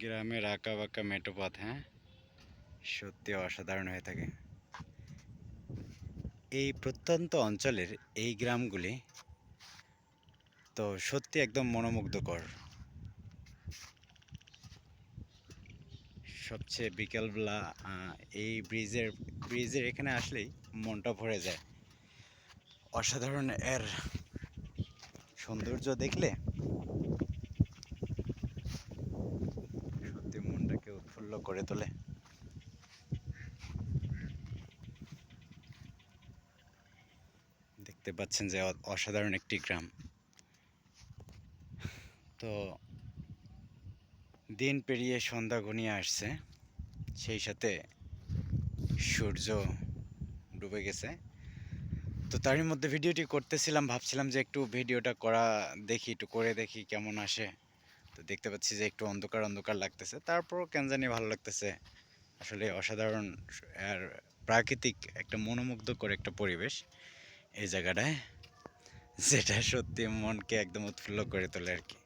গ্রামের আঁকা বাঁকা মেটো পথ হ্যাঁ? সত্যি অসাধারণ হয়ে থাকে। এই প্রত্যন্ত অঞ্চলের এই গ্রামগুলি তো সত্যি একদম মনোমুগ্ধকর। সবচেয়ে বিকেলবেলা এই ব্রিজের ব্রিজের এখানে আসলেই মনটা ভরে যায়। অসাধারণ এর সৌন্দর্য দেখলে সত্যি মনটাকে উৎফুল্ল করে তোলে। দেখতে পাচ্ছেন যে অসাধারণ একটি গ্রাম। তো দিন পেরিয়ে সন্ধ্যা ঘনিয়ে আসছে, সেই সাথে সূর্য ডুবে গেছে। তো তারই মধ্যে ভিডিওটি করতেছিলাম, ভাবছিলাম যে একটু ভিডিওটা করা দেখি, একটু করে দেখি কেমন আসে। তো দেখতে পাচ্ছি যে একটু অন্ধকার অন্ধকার লাগতেছে। তারপরও কেন জানি ভালো লাগতেছে। আসলে অসাধারণ আর প্রাকৃতিক একটা মনোমুগ্ধকর একটা পরিবেশ এই জায়গাটায়, যেটা সত্যি মনকে একদম উৎফুল্ল করে তোলে আর কি।